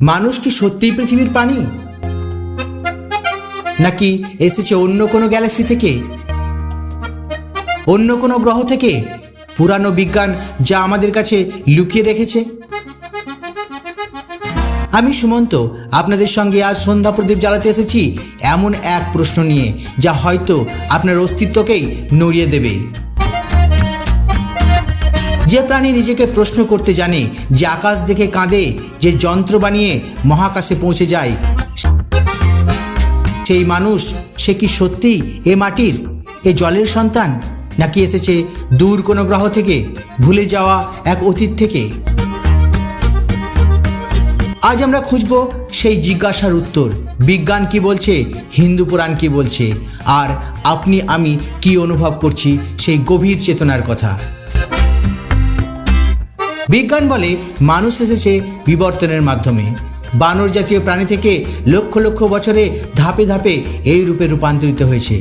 মানুষ কি সত্যিই পৃথিবীর প্রাণী? নাকি এসেছে অন্য কোনো গ্যালাক্সি থেকে? অন্য কোনো গ্রহ থেকে? পুরানো বিজ্ঞান যা আমাদের কাছে লুকিয়ে রেখেছে? আমি সুমন্ত, আপনাদের সঙ্গে আজ সন্ধ্যা প্রদীপ জ্বালাতে এসেছি এমন এক প্রশ্ন নিয়ে, যা হয়তো আপনার অস্তিত্বকেই নড়িয়ে দেবে। যে প্রাণী নিজেকে প্রশ্ন করতে জানে, যে আকাশ দেখে কাঁদে, যে যন্ত্র বানিয়ে মহাকাশে পৌঁছে যায়, সেই মানুষ, সে কি সত্যি এ মাটির, এ জলের সন্তান? নাকি এসেছে দূর কোনো গ্রহ থেকে, ভুলে যাওয়া এক অতীত থেকে? আজ আমরা খুঁজব সেই জিজ্ঞাসার উত্তর। বিজ্ঞান কি বলছে? হিন্দু পুরাণ কি বলছে? আর আপনি, আমি কি অনুভব করছি সেই গভীর চেতনার কথা? বিজ্ঞান বলে মানুষ এসেছে বিবর্তনের মাধ্যমে। বানর জাতীয় প্রাণী থেকে লক্ষ লক্ষ বছরে ধাপে ধাপে এই রূপে রূপান্তরিত হয়েছে।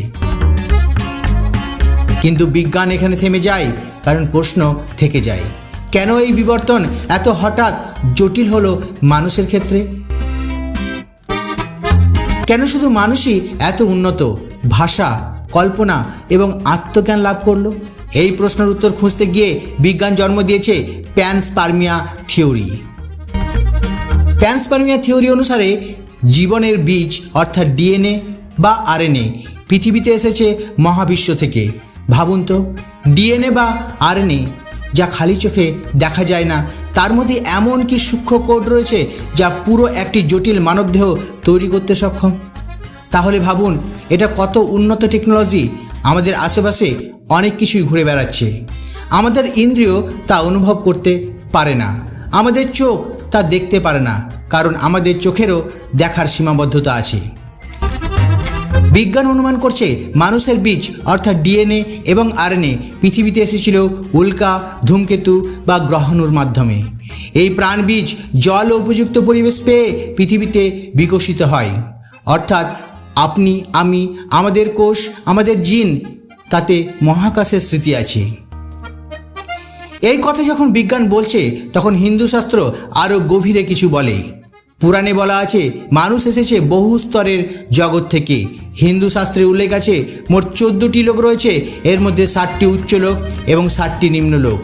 কিন্তু বিজ্ঞান এখানে থেমে যায়, কারণ প্রশ্ন থেকে যায়, কেন এই বিবর্তন এত হঠাৎ জটিল হলো মানুষের ক্ষেত্রে? কেন শুধু মানুষই এত উন্নত, ভাষা, কল্পনা এবং আত্মজ্ঞান লাভ করল? এই প্রশ্নের উত্তর খুঁজতে গিয়ে বিজ্ঞান জন্ম দিয়েছে প্যানস্পার্মিয়া থিওরি। প্যানস্পার্মিয়া থিওরি অনুসারে জীবনের বীজ, অর্থাৎ ডিএনএ বা আরএনএ, পৃথিবীতে এসেছে মহাবিশ্ব থেকে। ভাবুন তো, ডিএনএ বা আরএনএ যা খালি চোখে দেখা যায় না, তার মধ্যে এমন কি সূক্ষ্ম কোড রয়েছে যা পুরো একটি জটিল মানবদেহ তৈরি করতে সক্ষম? তাহলে ভাবুন, এটা কত উন্নত টেকনোলজি? আমাদের আশেপাশে অনেক কিছুই ঘুরে বেড়াচ্ছে। আমাদের ইন্দ্রিয় তা অনুভব করতে পারে না। আমাদের চোখ তা দেখতে পারে না, কারণ আমাদের চোখেরও দেখার সীমাবদ্ধতা আছে। বিজ্ঞান অনুমান করছে মানুষের বীজ, অর্থাৎ ডিএনএ এবং আরএনএ, পৃথিবীতে এসেছিল উল্কা, ধূমকেতু বা গ্রহণের মাধ্যমে। এই প্রাণ বীজ জল ও উপযুক্ত পরিবেশ পেয়ে পৃথিবীতে বিকশিত হয়। অর্থাৎ আপনি, আমি, আমাদের কোষ, আমাদের জিন তাতে মহাকাশের স্মৃতি আছে। এই কথা যখন বিজ্ঞান বলছে, তখন হিন্দু শাস্ত্র আরও গভীরে কিছু বলে। পুরাণে বলা আছে, মানুষ এসেছে বহু স্তরের জগৎ থেকে। হিন্দু শাস্ত্রে উল্লেখ আছে, মোট চোদ্দটি লোক রয়েছে, এর মধ্যে ষাটটি উচ্চ লোক এবং ষাটটি নিম্ন লোক।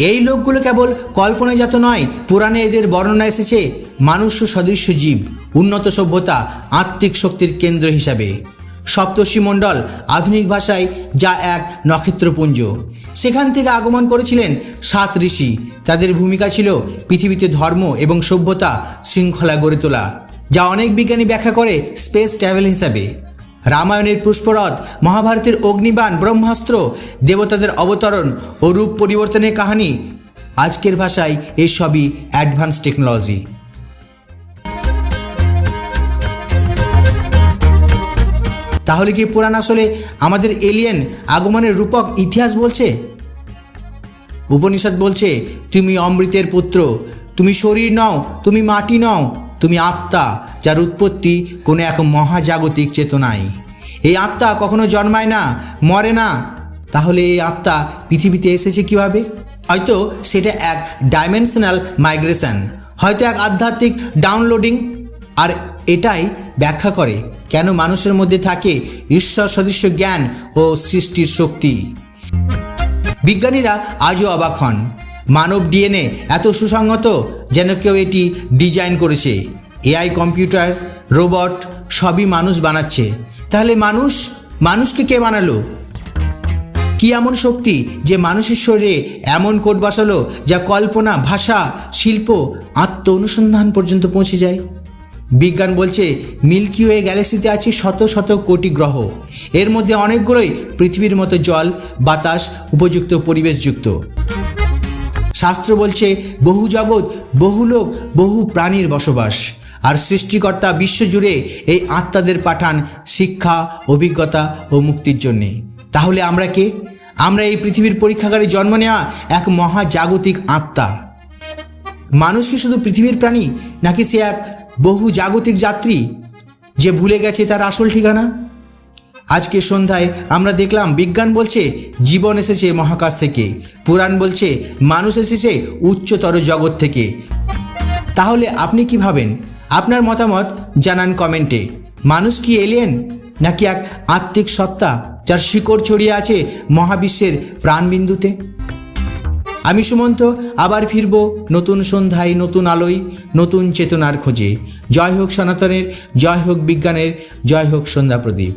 এই লোকগুলো কেবল কল্পনাজাত নয়, পুরাণে এদের বর্ণনা এসেছে মানুষ সদৃশ্য জীব, উন্নত সভ্যতা, আত্মিক শক্তির কেন্দ্র হিসাবে। সপ্তর্ষি মণ্ডল আধুনিক ভাষায় যা এক নক্ষত্রপুঞ্জ। সেখান থেকে আগমন করেছিলেন সাত ঋষি। তাদের ভূমিকা ছিল পৃথিবীতে ধর্ম এবং সভ্যতা শৃঙ্খলা গড়ে তোলা, যা অনেক বিজ্ঞানী ব্যাখ্যা করে স্পেস ট্রাভেল হিসাবে। রামায়ণের পুষ্পরথ, মহাভারতের অগ্নিবাণ, ব্রহ্মাস্ত্র, দেবতাদের অবতরণ ও রূপ পরিবর্তনের কাহিনী আজকের ভাষায় এসবই অ্যাডভান্স টেকনোলজি। তাহলে কি পুরাণ আসলে আমাদের এলিয়েন আগমনের রূপক ইতিহাস বলছে? উপনিষদ বলছে, তুমি অমৃতের পুত্র, তুমি শরীর নও, তুমি মাটি নও, তুমি আত্মা, যার উৎপত্তি কোনো এক মহাজাগতিক চেতনায়। এই আত্মা কখনো জন্মায় না, মরে না। তাহলে এই আত্মা পৃথিবীতে এসেছে কীভাবে? হয়তো সেটা এক ডাইমেনশনাল মাইগ্রেশন হয়তো এক আধ্যাত্মিক ডাউনলোডিং আর এটাই ব্যাখ্যা করে কেন মানুষের মধ্যে থাকে ঈশ্বর সদৃশ্য জ্ঞান ও সৃষ্টির শক্তি। বিজ্ঞানীরা আজও অবাক হন। মানব ডিএনএ এত সুসংগত যেন কেউ এটি ডিজাইন করেছে। এআই কম্পিউটার, রোবট সবই মানুষ বানাচ্ছে। তাহলে মানুষ, মানুষকে কে বানালো? কি এমন শক্তি যে মানুষের শরীরে এমন কোড বসালো যা কল্পনা, ভাষা, শিল্প আত্ম অনুসন্ধান পর্যন্ত পৌঁছে যায়? বিজ্ঞান বলছে, মিল্কি ওয়ে গ্যালাক্সিতে আছে শত শত কোটি গ্রহ। এর মধ্যে অনেকগুলোই পৃথিবীর মতো জল, বাতাস, উপযুক্ত পরিবেশযুক্ত। শাস্ত্র বলছে, বহু জগৎ, বহু লোক, বহু প্রাণীর বসবাস। আর সৃষ্টিকর্তা বিশ্বজুড়ে এই আত্মাদের পাঠান শিক্ষা, অভিজ্ঞতা ও মুক্তির জন্যে। তাহলে আমরা কে? আমরা এই পৃথিবীর পরীক্ষাগারে জন্ম নেওয়া এক মহাজাগতিক আত্মা। মানুষ কি শুধু পৃথিবীর প্রাণী, নাকি সে এক বহু জাগতিক যাত্রী যে ভুলে গেছে তার আসল ঠিকানা? আজকে সন্ধ্যায় আমরা দেখলাম বিজ্ঞান বলছে জীবন এসেছে মহাকাশ থেকে, পুরাণ বলছে মানুষ এসেছে উচ্চতর জগৎ থেকে। তাহলে আপনি কি ভাবেন? আপনার মতামত জানান কমেন্টে। মানুষ কি এলিয়েন নাকি এক আত্মিক সত্তা যার শিকড় ছড়িয়ে আছে মহাবিশ্বের প্রাণবিন্দুতে? আমি সুমন্ত, আবার ফিরব নতুন সন্ধ্যায় নতুন আলোয়, নতুন চেতনার খোঁজে। জয় হোক সনাতনের, জয় হোক বিজ্ঞানের, জয় হোক সন্ধ্যা প্রদীপ।